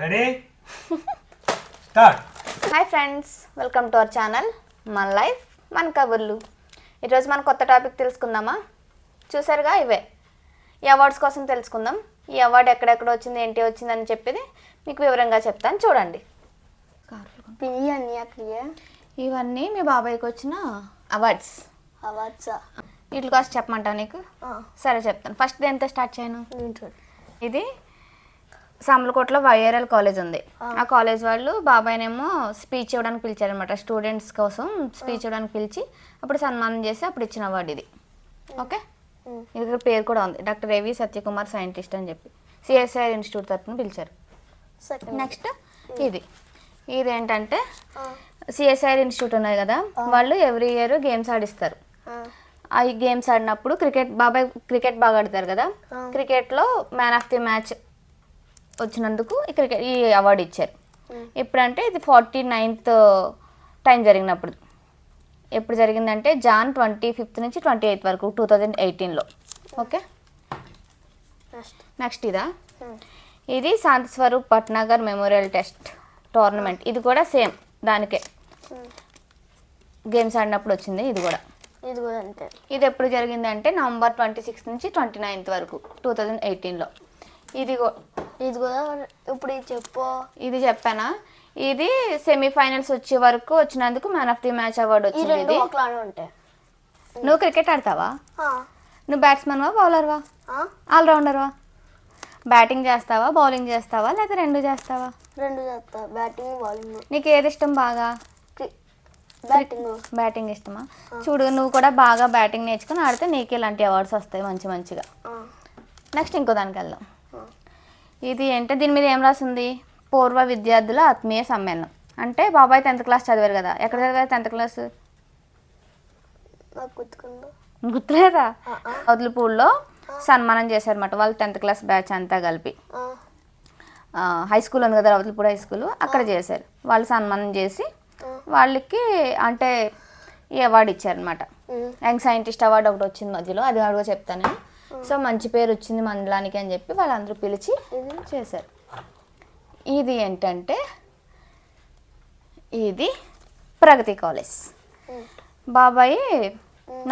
Ready start hi friends welcome to our channel మన life మన కబుర్లు ఈరోజు మన కొత్త టాపిక్ తెలుసుకుందామా? చూసారుగా ఇవే. ఈ అవార్డ్స్ కోసం తెలుసుకుందాం. ఈ అవార్డు ఎక్కడెక్కడ వచ్చింది ఏంటి వచ్చిందని చెప్పేది మీకు వివరంగా చెప్తాను చూడండి. ఇవన్నీ మీ బాబాయ్కి వచ్చిన అవార్డ్స్ అవార్డ్సా వీటి కోసం చెప్పమంటావు నీకు? సరే చెప్తాను. ఫస్ట్ దేంతో స్టార్ట్ చేయను? ఇది సామలకోటలో వైఆర్ఎల్ కాలేజ్ ఉంది. ఆ. కాలేజ్ వాళ్ళు బాబాయ్నేమో స్పీచ్ ఇవ్వడానికి పిలిచారనమాట స్టూడెంట్స్ కోసం స్పీచ్ ఇవ్వడానికి పిలిచి అప్పుడు సన్మానం చేసి అప్పుడు ఇచ్చిన అవార్డు ఇది. ఓకే? ఇది ఇక్కడ పేరు కూడా ఉంది. డాక్టర్ రవి సత్యకుమార్ సైంటిస్ట్ అని చెప్పి. సిఎస్ఐఆర్ ఇన్స్టిట్యూట్ తరఫున పిలిచారు. నెక్స్ట్ ఇది. ఇది ఏంటంటే సిఎస్ఐఆర్ ఇన్స్టిట్యూట్ ఉన్నాయి కదా వాళ్ళు ఎవ్రీ ఇయర్ గేమ్స్ ఆడిస్తారు. ఆ. ఈ గేమ్స్ ఆడినప్పుడు క్రికెట్ బాబాయ్ క్రికెట్ బాగా ఆడతారు కదా క్రికెట్లో మ్యాన్ ఆఫ్ ది మ్యాచ్ వచ్చినందుకు క్రికెట్ ఈ అవార్డు ఇచ్చారు. ఎప్పుడంటే ఇది ఫార్టీ నైన్త్ టైం జరిగినప్పుడు. ఎప్పుడు జరిగిందంటే జాన్ ట్వంటీ ఫిఫ్త్ నుంచి ట్వంటీ ఎయిత్ వరకు టూ థౌజండ్ ఎయిటీన్లో ఓకే నెక్స్ట్ ఇదా? ఇది Shanti Swarup Bhatnagar memorial test tournament ఇది కూడా సేమ్ దానికే. గేమ్స్ ఆడినప్పుడు వచ్చింది ఇది కూడా. ఇది కూడా అంతే. ఇది ఎప్పుడు జరిగిందంటే నవంబర్ ట్వంటీ సిక్స్త్ నుంచి ట్వంటీ నైన్త్ వరకు టూ థౌజండ్ ఎయిటీన్లో ఇది కూ- ఇది కూడా ఇప్పుడు ఇది చెప్పు. ఇది చెప్పానా? ఇది సెమీఫైనల్స్ వచ్చే వరకు వచ్చినందుకు man of the match award వచ్చింది ఇది. ఉంటాయి. నువ్వు క్రికెట్ ఆడతావా? నువ్వు బ్యాట్స్మెన్వా బౌలర్వా ఆల్రౌండర్వా బ్యాటింగ్ చేస్తావా బౌలింగ్ చేస్తావా లేదా రెండు చేస్తావా? రెండు చేస్తా. బ్యాటింగ్ బౌలింగ్ నీకు ఏది ఇష్టం బాగా? బ్యాటింగ్ బ్యాటింగ్ ఇష్టమా? చూడు నువ్వు కూడా బాగా బ్యాటింగ్ నేర్చుకుని ఆడితే నీకు ఇలాంటి అవార్డ్స్ వస్తాయి మంచి మంచిగా. నెక్స్ట్ ఇంకో దానికి వెళ్దాం ఇది ఏంటంటే దీని మీద ఏం రాసింది? పూర్వ విద్యార్థుల ఆత్మీయ సమ్మేళనం. అంటే బాబాయ్ టెన్త్ క్లాస్ చదివారు కదా. ఎక్కడ చదివారు టెన్త్ క్లాస్ గుర్తులేదా? వదులుపూడిలో సన్మానం చేశారన్నమాట. వాళ్ళు టెన్త్ క్లాస్ బ్యాచ్ అంతా కలిపి. హై స్కూల్ ఉంది కదా రవతలపూడి హై స్కూల్ అక్కడ చేశారు. వాళ్ళు సన్మానం చేసి వాళ్ళకి అంటే ఈ అవార్డు ఇచ్చారనమాట యంగ్ సైంటిస్ట్ అవార్డు ఒకటి వచ్చింది మధ్యలో. అది అడుగు చెప్తాను. సో మంచి పేరు వచ్చింది మండలానికి అని చెప్పి వాళ్ళందరూ పిలిచి చేశారు. ఇది ఏంటంటే ఇది ప్రగతి కాలేజ్. బాబాయ్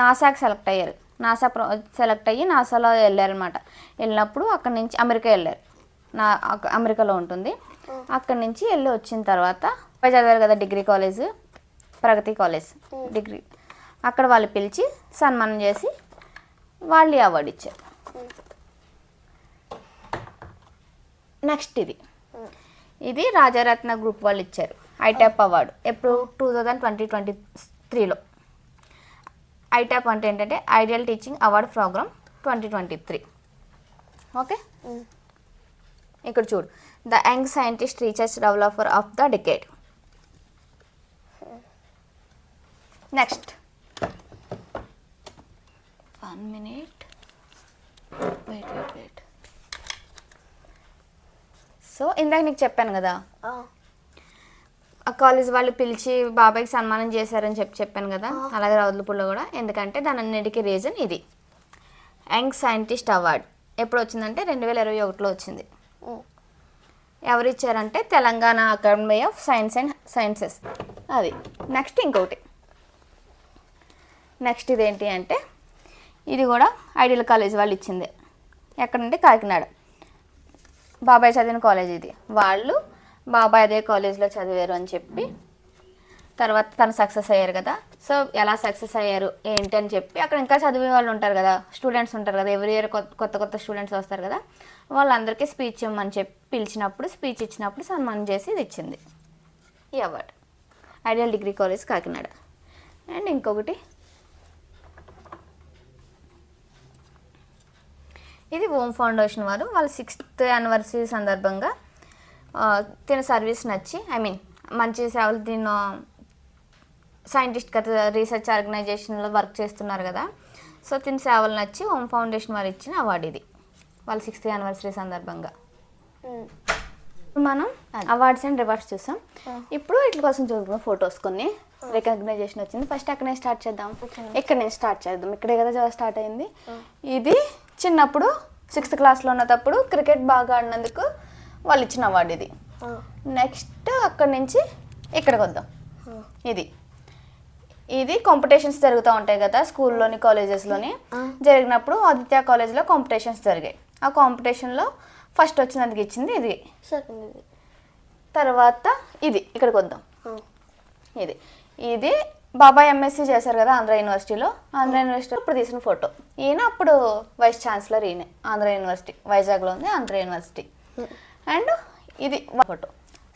నాసాకి సెలెక్ట్ అయ్యారు. నాసా ప్రో సెలెక్ట్ అయ్యి నాసాలో వెళ్ళారనమాట వెళ్ళినప్పుడు అక్కడి నుంచి అమెరికా వెళ్ళారు. నా అమెరికాలో ఉంటుంది. అక్కడి నుంచి వెళ్ళి వచ్చిన తర్వాత చదివారు కదా degree college Pragati college degree. అక్కడ వాళ్ళు పిలిచి సన్మానం చేసి వాళ్ళు అవార్డు ఇచ్చారు. నెక్స్ట్ ఇది. ఇది రాజారత్న గ్రూప్ వాళ్ళు ఇచ్చారు. ఐటాప్ అవార్డు ఎప్పుడు టూ థౌజండ్ ట్వంటీ ట్వంటీ త్రీలో ఐటాప్ అంటే ఏంటంటే ideal teaching award programme twenty twenty three okay ఇక్కడ చూడు. The young scientist research developer of the decade next one minute wait wait wait so ఇందాక నీకు చెప్పాను కదా? ఆ, ఆ కాలేజ్ వాళ్ళు పిలిచి బాబాయ్కి సన్మానం చేశారని చెప్పి చెప్పాను కదా? అలాగే రౌద్లపూర్లో కూడా. ఎందుకంటే దాని అన్నిటికీ రీజన్ ఇది. Young scientist award. ఎప్పుడు వచ్చిందంటే రెండు వేల ఇరవై ఒకటిలో వచ్చింది. ఎవరు ఇచ్చారంటే Telangana academy of science and sciences. అది. నెక్స్ట్ ఇంకొకటి. నెక్స్ట్ ఇదేంటి అంటే ఇది కూడా ఐడియల్ కాలేజ్ వాళ్ళు ఇచ్చింది. ఎక్కడంటే కాకినాడ. బాబాయ్ చదివిన కాలేజ్ ఇది. వాళ్ళు బాబాయ్ అదే కాలేజ్లో చదివారు అని చెప్పి తర్వాత తను సక్సెస్ అయ్యారు కదా. సో ఎలా సక్సెస్ అయ్యారు? ఏంటి అని చెప్పి అక్కడ ఇంకా చదివే వాళ్ళు ఉంటారు కదా. స్టూడెంట్స్ ఉంటారు కదా. ఎవ్రీ ఇయర్ కొత్త కొత్త స్టూడెంట్స్ వస్తారు కదా. వాళ్ళందరికీ స్పీచ్ ఇవ్వమని చెప్పి పిలిచినప్పుడు స్పీచ్ ఇచ్చినప్పుడు సన్మానం చేసి ఇది ఇచ్చింది. ఈ award. Ideal degree college Kakinada. And ఇంకొకటి ఇది ఓం ఫౌండేషన్ వారు. వాళ్ళ సిక్స్త్ యానివర్సరీ సందర్భంగా తిన సర్వీస్ నచ్చి ఐ మీన్ మంచి సేవలు దీని సైంటిస్ట్ కదా రీసెర్చ్ ఆర్గనైజేషన్లో వర్క్ చేస్తున్నారు కదా. సో తిన సేవలు నచ్చి ఓం ఫౌండేషన్ వారు ఇచ్చిన అవార్డు ఇది. వాళ్ళ సిక్స్త్ యానివర్సరీ సందర్భంగా. ఇప్పుడు మనం అవార్డ్స్ అండ్ రివార్డ్స్ చూసాం. ఇప్పుడు వీటి కోసం చూసుకున్నాం ఫొటోస్ కొన్ని. రికగ్నైజేషన్ వచ్చింది. ఫస్ట్ అక్కడే స్టార్ట్ చేద్దాం. ఇక్కడ నుంచి స్టార్ట్ చేద్దాం. ఇక్కడే కదా స్టార్ట్ అయింది. ఇది చిన్నప్పుడు సిక్స్త్ క్లాస్లో ఉన్నప్పుడు క్రికెట్ బాగా ఆడినందుకు వాళ్ళు ఇచ్చిన అవార్డు ఇది. నెక్స్ట్ అక్కడి నుంచి ఇక్కడికి వద్దాం. ఇది. ఇది కాంపిటీషన్స్ జరుగుతూ ఉంటాయి కదా స్కూల్లోని కాలేజెస్లోని. జరిగినప్పుడు ఆదిత్య కాలేజ్లో కాంపిటీషన్స్ జరిగాయి. ఆ కాంపిటీషన్లో ఫస్ట్ వచ్చినందుకు ఇచ్చింది ఇది. తర్వాత ఇది. ఇక్కడికి వద్దాం. ఇది. ఇది బాబాయ్ ఎంఎస్సీ చేశారు కదా ఆంధ్ర యూనివర్సిటీలో. ఆంధ్ర యూనివర్సిటీలో ఇప్పుడు తీసిన ఫోటో. ఈయన అప్పుడు వైస్ ఛాన్సలర్ ఈయన. ఆంధ్ర యూనివర్సిటీ వైజాగ్లో ఉంది ఆంధ్ర యూనివర్సిటీ. అండ్ ఇది ఫోటో.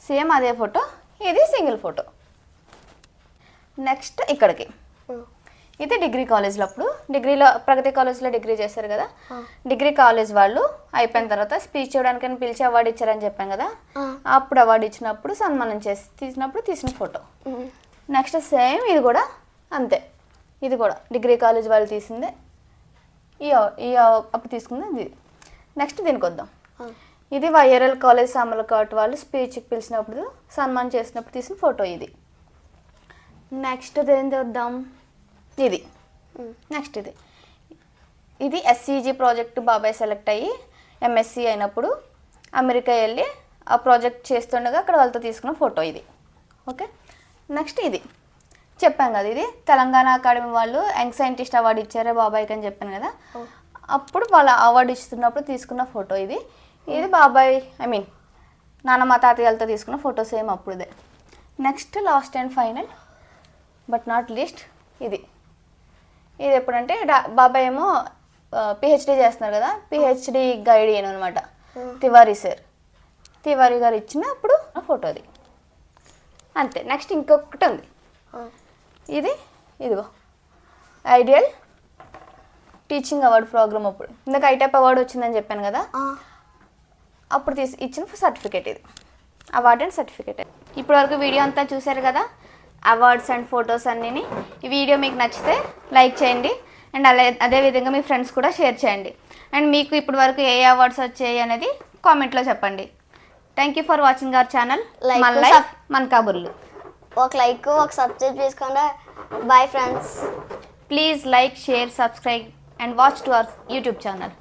సేమ్ అదే ఫోటో ఇది సింగిల్ ఫోటో. నెక్స్ట్ ఇక్కడికి. ఇది డిగ్రీ కాలేజ్లో అప్పుడు. డిగ్రీలో ప్రగతి కాలేజ్లో డిగ్రీ చేశారు కదా. డిగ్రీ కాలేజ్ వాళ్ళు అయిపోయిన తర్వాత స్పీచ్ ఇవ్వడానికని పిలిచి అవార్డు ఇచ్చారని చెప్పాం కదా. అప్పుడు అవార్డు ఇచ్చినప్పుడు సన్మానం చేసి తీసినప్పుడు తీసిన ఫోటో. నెక్స్ట్ సేమ్ ఇది కూడా అంతే. ఇది కూడా డిగ్రీ కాలేజ్ వాళ్ళు తీసిందే. ఈ ఈ అప్పుడు తీసుకుంది ఇది. నెక్స్ట్ దీనికి వద్దాం. ఇది వైఆర్ఎల్ కాలేజ్ సామలకాట్ వాళ్ళు స్పీచ్కి పిలిచినప్పుడు సన్మానం చేసినప్పుడు తీసిన ఫోటో ఇది. నెక్స్ట్ ఏం చూద్దాం ఇది. నెక్స్ట్ ఇది. ఇది ఎస్సీజీ ప్రాజెక్ట్ బాబాయ్ సెలెక్ట్ అయ్యి ఎంఎస్సి అయినప్పుడు అమెరికా వెళ్ళి ఆ ప్రాజెక్ట్ చేస్తుండగా అక్కడ వాళ్ళతో తీసుకున్న ఫోటో ఇది. ఓకే? నెక్స్ట్ ఇది. చెప్పాం కదా ఇది. తెలంగాణ అకాడమీ వాళ్ళు యంగ్ సైంటిస్ట్ అవార్డు ఇచ్చారే బాబాయ్కి అని చెప్పాను కదా. అప్పుడు వాళ్ళ అవార్డు ఇస్తున్నప్పుడు తీసుకున్న ఫోటో ఇది. ఇది బాబాయ్ ఐ మీన్ నాన్నమ్మ తాతయ్యలతో తీసుకున్న photo same అప్పుడుదే. Next last and final but not least ఇది. ఇది ఎప్పుడంటే డా- బాబాయ్ ఏమో పిహెచ్డి చేస్తున్నారు కదా. పిహెచ్డి గైడ్ అనమాట తివారీ సార్. తివారీ గారు ఇచ్చిన అప్పుడు ఆ ఫోటో అది. అంతే. నెక్స్ట్ ఇంకొకటి ఉంది. ఇది ఇదిగో. ఐడియల్ టీచింగ్ అవార్డ్ ప్రోగ్రామ్ అప్పుడు. ఇందాక ఐటెప్ అవార్డు వచ్చిందని చెప్పాను కదా? అప్పుడు తీసి ఇచ్చిన సర్టిఫికేట్ ఇది. Award and certificate. ఇప్పటి వరకు వీడియో అంతా చూశారు కదా? అవార్డ్స్ అండ్ ఫొటోస్ అన్నీని. ఈ వీడియో మీకు నచ్చితే లైక్ చేయండి. అండ్ అలా అదేవిధంగా మీ ఫ్రెండ్స్ కూడా షేర్ చేయండి. అండ్ మీకు ఇప్పటి వరకు ఏ అవార్డ్స్ వచ్చాయి అనేది కామెంట్లో చెప్పండి. Thank you for watching our channel Like, మన లైఫ్ మన కబుర్లు. ఒక లైక్ ఒక సబ్స్క్రైబ్ చేసుకోండి. Bye friends please like share subscribe and watch to our YouTube channel